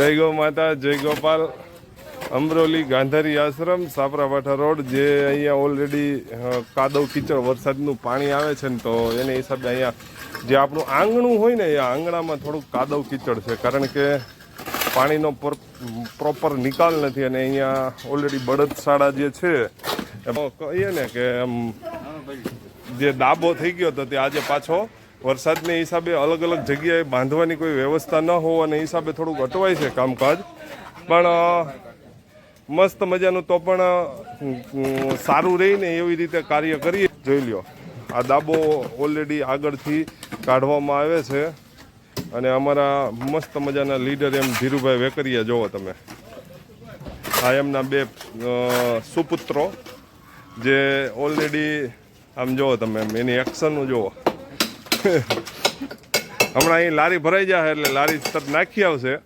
જય ગૌ માતા, જય ગોપાલ. અમરોલી ગાંધારી આશ્રમ સાપરાપાઠા રોડ, જે અહીંયા ઓલરેડી કાદવ કીચડ વરસાદનું પાણી આવે છે ને તો એને હિસાબે અહીંયા જે આપણું આંગણું હોય ને એ આંગણામાં થોડુંક કાદવ કીચડ છે. કારણ કે પાણીનો પ્રોપર નિકાલ નથી અને અહીંયા ઓલરેડી બળદશાળા જે છે, એમાં કહીએ ને કે આમ જે દાબો થઈ ગયો હતો તે આજે પાછો વરસાદને હિસાબે અલગ અલગ જગ્યાએ બાંધવાની કોઈ વ્યવસ્થા ન હોવાને હિસાબે થોડુંક અટવાય છે કામકાજ. પણ મસ્ત મજાનું તો પણ સારું રહીને એવી રીતે કાર્ય કરીએ. જોઈ લ્યો, આ દાબો ઓલરેડી આગળથી કાઢવામાં આવે છે. અને અમારા મસ્ત મજાના લીડર એમ ધીરુભાઈ વેકરિયા જોવો તમે. આ એમના બે સુપુત્રો, જે ઓલરેડી આમ જુઓ તમે એની એક્શનનું જુઓ હમણાં અહીં લારી ભરાઈ જાય એટલે લારી તરત નાખી આવશે.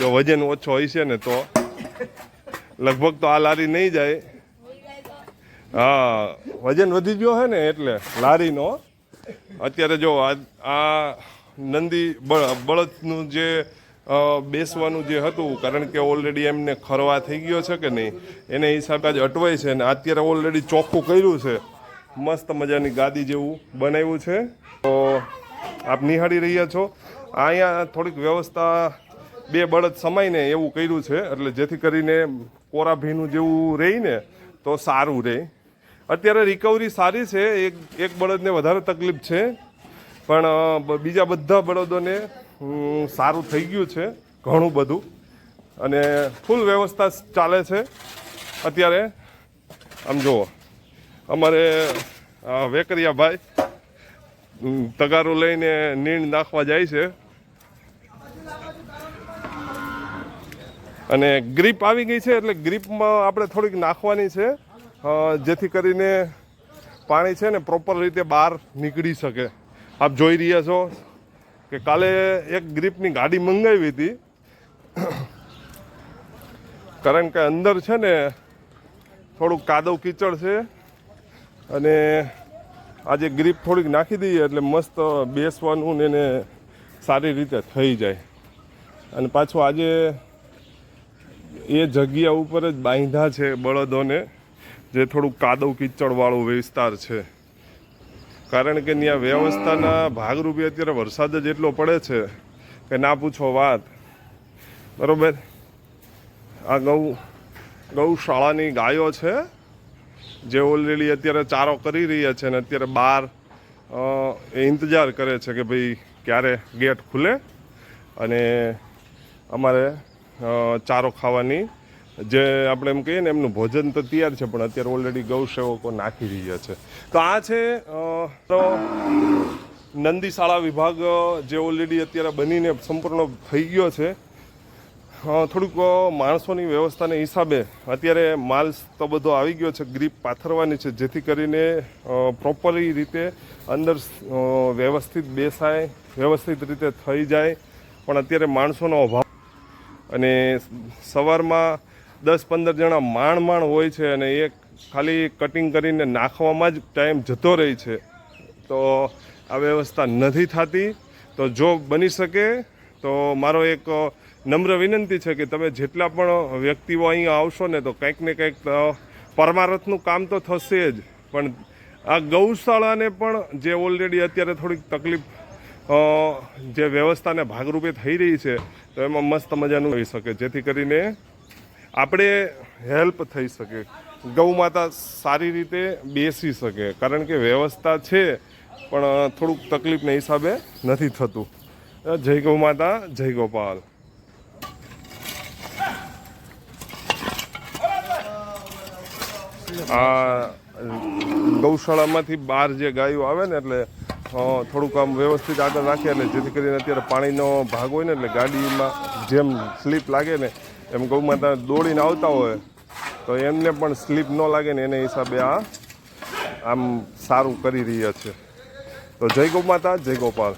જો વજન ઓછો હોય છે ને તો લગભગ તો આ લારી નહીં જાય. હા, વજન વધી ગયો છે ને એટલે લારીનો. અત્યારે જો આ નંદી બળ- બળદનું જે બેસવાનું જે હતું, કારણ કે ઓલરેડી એમને ખરવા થઈ ગયો છે કે નહીં, એને હિસાબે જ અટવાય છે ને અત્યારે ઓલરેડી ચોખ્ખું કર્યું છે. મસ્ત મજાની ગાદી જેવું બનાવ્યું છે. તો આપ નિહાળી રહ્યા છો. અહીંયા થોડીક વ્યવસ્થા બે બળદ સમાઈને એવું કર્યું છે, એટલે જેથી કરીને કોરા ભીનું જેવું રહે ને, તો સારું રહે અત્યારે રિકવરી સારી છે, એક એક બળદને વધારે તકલીફ છે, પણ બીજા બધા બળદોને સારું થઈ ગયું છે, ઘણું બધું. અને ફૂલ વ્યવસ્થા ચાલે છે. અત્યારે, આમ જુઓ. અમારે વેકરિયાભાઈ તગારો લઈને નીણ નાખવા જાય છે. અને ગ્રીપ આવી ગઈ છે, એટલે ગ્રીપમાં આપણે થોડીક નાખવાની છે જેથી કરીને પાણી છે ને પ્રોપર રીતે બહાર નીકળી શકે. આપ જોઈ રહ્યા છો કે કાલે એક ગ્રીપની ગાડી મંગાવી હતી. કારણ કે અંદર છે ને થોડુંક કાદવ કીચડ છે. અને આજે ગ્રીપ થોડીક નાખી દઈએ એટલે મસ્ત બેસવાનું ને એને સારી રીતે થઈ જાય. અને પાછું આજે એ જગ્યા ઉપર જ બાંધ્યા છે બળદોને, જે થોડુંક કાદવ કીચડવાળો વિસ્તાર છે. કારણ કે ત્યાં વ્યવસ્થાના ભાગરૂપે અત્યારે વરસાદ જ એટલો પડે છે કે ના પૂછો વાત. બરાબર? આ ગૌ, ગૌશાળાની ગાયો છે. જે ઓલરેડી અત્યારે ચારો કરી રહ્યા છે અને અત્યારે બહાર એ ઇંતજાર કરે છે કે ભાઈ ક્યારે ગેટ ખુલે અને અમારે ચારો ખાવાની જે આપણે એમ કહીએ ને એમનું ભોજન તો તૈયાર છે, પણ અત્યારે ઓલરેડી ગૌ સેવકો નાખી રહ્યા છે. તો આ છે તો નંદીશાળા વિભાગ જે ઓલરેડી અત્યારે બનીને સંપૂર્ણ થઈ ગયો છે. થોડુંક માણસોની વ્યવસ્થાને હિસાબે અત્યારે માલ તો બધો આવી ગયો છે, ગ્રીપ પાથરવાની છે, જેથી કરીને પ્રોપરલી રીતે અંદર વ્યવસ્થિત બેસાય, વ્યવસ્થિત રીતે થઈ જાય. પણ અત્યારે માણસોનો અભાવ અને સવારમાં દસ પંદર જણા માણ માણ હોય છે અને એક ખાલી કટિંગ કરીને નાખવામાં જ ટાઈમ જતો રહે છે. તો આ વ્યવસ્થા નથી થતી. તો જો બની શકે તો મારો એક નમ્ર વિનંતી છે કે તમે જેટલા પણ વ્યક્તિઓ અહીંયા આવશો ને તો કંઈક ને કંઈક પરમારથનું કામ તો થશે જ. પણ આ ગૌશાળાને પણ જે ઓલરેડી અત્યારે થોડીક તકલીફ જે વ્યવસ્થાને ભાગરૂપે થઈ રહી છે, તો એમાં મસ્ત મજાનું હોઈ શકે. જેથી કરીને આપણે હેલ્પ થઈ શકે. ગૌ માતા સારી રીતે બેસી શકે. કારણ કે વ્યવસ્થા છે, પણ થોડુંક તકલીફના હિસાબે નથી થતું. જય ગૌ માતા, જય ગોપાલ. આ, ગૌશાળામાંથી બહાર જે ગાયો આવે ને એટલે થોડુંક આમ વ્યવસ્થિત આગળ રાખે એટલે જેથી કરીને અત્યારે પાણીનો ભાગ હોય ને એટલે ગાડીમાં જેમ સ્લીપ લાગે ને એમ ગૌ માતા દોડીને આવતા હોય, તો એમને પણ સ્લીપ ન લાગે ને એને હિસાબે આ આમ સારું કરી રહ્યા છે. તો જય ગૌ માતા, જય ગોપાલ.